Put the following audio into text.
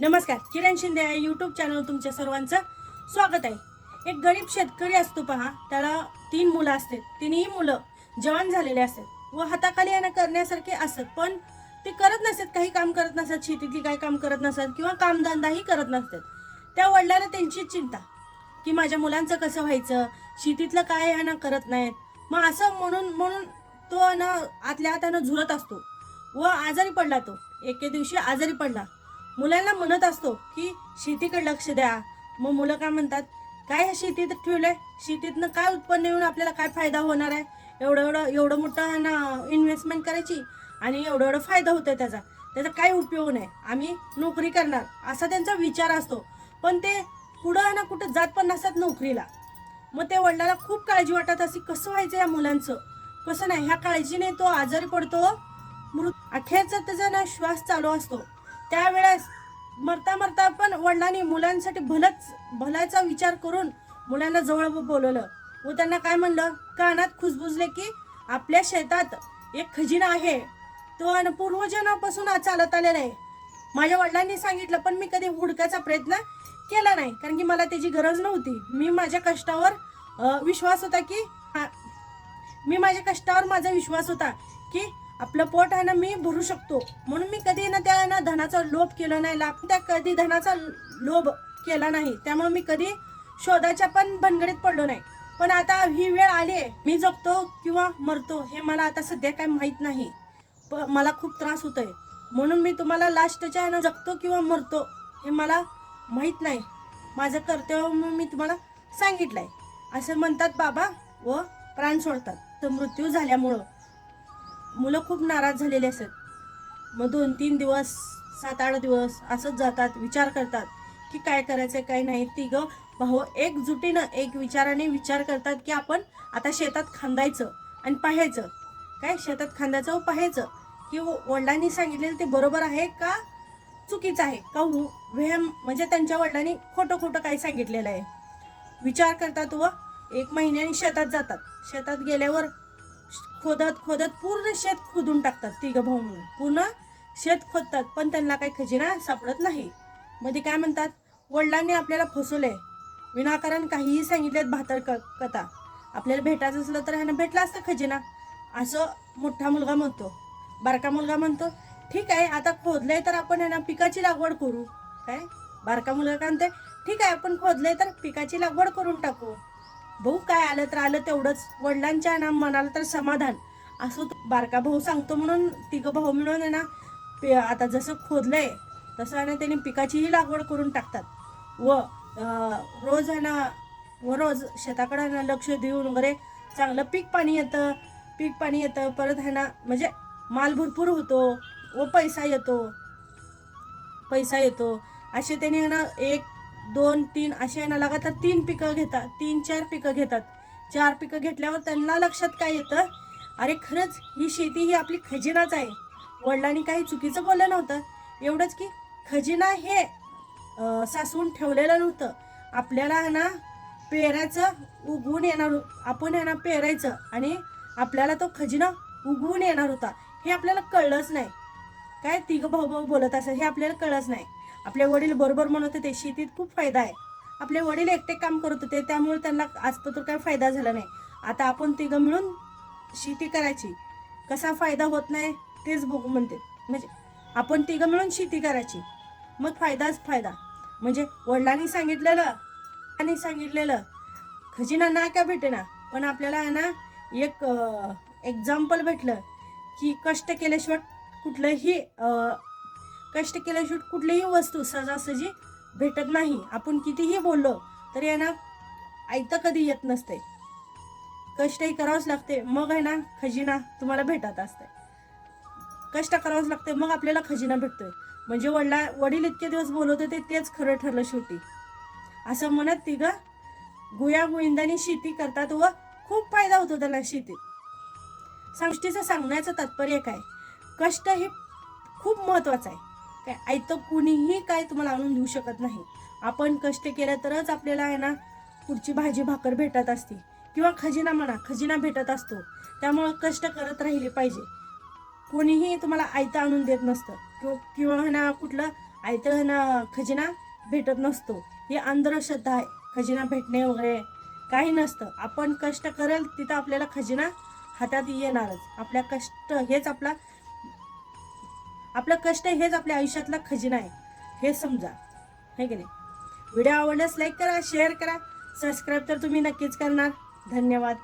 नमस्कार किरण शिंदे या YouTube channel तुमच्या सर्वांचं स्वागत आहे. एक गरीब शेतकरी असतो पहा त्याला तीन मुलं असतात. तिन्ही मुलं जवान झालेले असतात. व हाताखाली यांना करण्यासारखे असतात पण ते करत नसतात काही काम करत नसतात शेतीतली काही काम करत नसतात किंवा कामधंदाही करत नसतात. त्या वडिलांना त्यांची चिंता की माझ्या मुलांचं कसं व्हायचं शेतीतलं काय आहे ना करत नाहीत. मग असं म्हणून म्हणून तो ना आतल्या हातानं झुरत असतो. व आजारी पडला तो. एके दिवशी आजारी पडला. मुलांना म्हणत असतो की शेतीकडे लक्ष द्या. मग मुलं काय म्हणतात काय हे शेतीत ठेवलंय? शेतीतनं काय उत्पन्न येऊन आपल्याला काय फायदा होणार आहे? एवढं एवढं एवढं मोठं आहे ना इन्व्हेस्टमेंट करायची आणि एवढं एवढं फायदा होतोय त्याचा. त्याचा काय उपयोग नाही. आम्ही नोकरी करणार. असा त्यांचा विचार असतो. पण ते पुढं आहे ना कुठं जात पण नसतात नोकरीला. मग ते वडिलाला खूप काळजी वाटत असे कसं व्हायचं या मुलांचं? कसं नाही? ह्या काळजीने तो आजारी पडतो. मृत अखेरचा त्याचा ना श्वास चालू असतो. त्यावेळेस मरता मरता पण वडिलांनी मुलांसाठी भलच भलायचा विचार करून मुलांना जवळ बोलवलं. व त्यांना काय म्हणलं? कानात खुसबुजले की आपल्या शेतात एक खजिना आहे. तो अन पूर्वजनापासून आज चालत आलेला आहे. माझ्या वडिलांनी सांगितलं पण मी कधी हुडकायचा प्रयत्न केला नाही. कारण की मला त्याची गरज नव्हती. मी माझ्या कष्टावर विश्वास होता की मी माझ्या कष्टावर माझा विश्वास होता की आपलं पोट आहे ना मी भरू शकतो. म्हणून मी कधी ना त्या ना धनाचा लोभ केला नाही. लाभ त्या कधी धनाचा लोभ केला नाही. त्यामुळे मी कधी शोधाच्या पण भनगडीत पडलो नाही. पण आता ही वेळ आली आहे. मी जगतो किंवा मरतो हे मला आता सध्या काय माहीत नाही. प मला खूप त्रास होतोय. म्हणून मी तुम्हाला लास्टच्या ना जगतो किंवा मरतो हे मला माहीत नाही. माझं कर्तव्य म्हणून मी तुम्हाला सांगितलं आहे असं म्हणतात बाबा व प्राण सोडतात. तर मृत्यू झाल्यामुळं. मुलं खूप नाराज झालेले असतात. मग दोन तीन दिवस सात आठ दिवस असंच जातात विचार करतात की काय करायचं काय नाही. तिघं भाऊ एकजुटीनं एक विचाराने विचार करतात की आपण आता शेतात खांदायचं आणि पाहायचं. काय? शेतात खांदायचं व पाहायचं. की व- वडिलांनी सांगितलेलं ते बरोबर आहे का चुकीचं आहे? का व्यायाम म्हणजे त्यांच्या वडिलांनी खोटं खोटं काही सांगितलेलं आहे. विचार करतात व एक महिन्याने शेतात जातात. शेतात गेल्यावर खोदत खोदत पूर्ण शेत खोदून टाकतात तिघं भाऊ मिळून. पूर्ण शेत खोदतात पण त्यांना काही खजिना सापडत नाही. मध्ये काय म्हणतात वडिलांनी आपल्याला फसवले विनाकारण काहीही सांगितलेत भातर क कथा. आपल्याला भेटायचं असलं तर ह्यानं भेटला असतं खजिना. असं मोठा मुलगा म्हणतो. बारका मुलगा म्हणतो ठीक आहे आता खोदलंय तर आपण ह्यानं पिकाची लागवड करू. काय? बारका मुलगा काय म्हणते ठीक आहे आपण खोदलंय तर पिकाची लागवड करून टाकू. भाऊ काय आलं तर आलं तेवढंच. वडिलांच्या ना मनाला तर समाधान. असं तो बारका भाऊ सांगतो म्हणून तिघं भाऊ मिळून आहे ना आता जसं खोदलंय तसं आहे ना त्यांनी पिकाचीही लागवड करून टाकतात. व रोज आहे ना व रोज शेताकडे ना लक्ष देऊन वगैरे चांगलं पीक पाणी येतं पीक पाणी येतं परत आहे ना म्हणजे माल भरपूर होतो व पैसा येतो. पैसा येतो. असे त्याने ना एक दोन तीन असे आहे ना लगातार तीन पिकं घेतात. तीन चार पिकं घेतात. चार पिकं घेतल्यावर त्यांना लक्षात काय येतं? अरे खरंच ही शेती ही आपली खजिनाच आहे. वडिलांनी काही चुकीचं बोललं नव्हतं. एवढंच की खजिना हे सासवून ठेवलेलं नव्हतं. आपल्याला आहे ना पेरायचं उगवून येणार हो- आपण आहे ना पेरायचं आणि आपल्याला तो खजिना उगवून येणार होता. हे आपल्याला कळलंच नाही. काय तिघं भाऊ भाऊ बोलत असं हे आपल्याला कळलंच नाही. आपले वडील बरोबर म्हणत होते शेतीत खूप फायदा आहे. आपले वडील एकटे काम करत होते त्यामुळे त्यांना आजपर्यंत काय फायदा झाला नाही. आता आपण तिघं मिळून शेती करायची. कसा फायदा होत नाही तेच बघू म्हणते. म्हणजे आपण तिघं मिळून शेती करायची. मग फायदाच फायदा. म्हणजे वडिलांनी सांगितलेलं आणि सांगितलेलं खजिना ना का भेटेना? पण आपल्याला आहे ना एक एक्झाम्पल भेटलं की कष्ट केल्याशिवाय कुठलंही कष्ट केल्याशिवाय कुठलीही वस्तू सहजासहजी भेटत नाही. आपण कितीही बोललो तरी आहे ना ऐकतं कधी येत नसते. कष्टही करावंच लागते. मग आहे ना खजिना तुम्हाला भेटत असते. कष्ट करावंच लागते मग आपल्याला खजिना भेटतोय. म्हणजे वडला वडील इतके दिवस बोलत होते तेच खरं ठरलं शेवटी. असं म्हणत तिघं गुया गोविंदानी शेती करतात व खूप फायदा होतो त्याला शेतीत. गोष्टीचं सांगण्याचं तात्पर्य काय? कष्ट हे खूप महत्वाचं आहे. आयतं कुणीही काय तुम्हाला आणून देऊ शकत नाही. आपण कष्ट केलं तरच आपल्याला आहे ना पुढची भाजी भाकर भेटत असते. किंवा खजिना म्हणा खजिना भेटत असतो. त्यामुळं कष्ट करत राहिले पाहिजे. कोणीही तुम्हाला आयतं आणून देत नसतं. किंवा किंवा ना कुठलं आयतं ना खजिना भेटत नसतो. ही अंधश्रद्धा आहे. खजिना भेटणे वगैरे काही नसतं. आपण कष्ट करेल तिथं आपल्याला खजिना हातात येणारच. आपल्या कष्ट हेच आपला आपलं कष्ट हेच आपल्या आयुष्यातला खजिना आहे. हे समजा. हे की नाही? व्हिडिओ आवडल्यास लाईक करा शेअर करा. सबस्क्राईब तर तुम्ही नक्कीच करणार. धन्यवाद.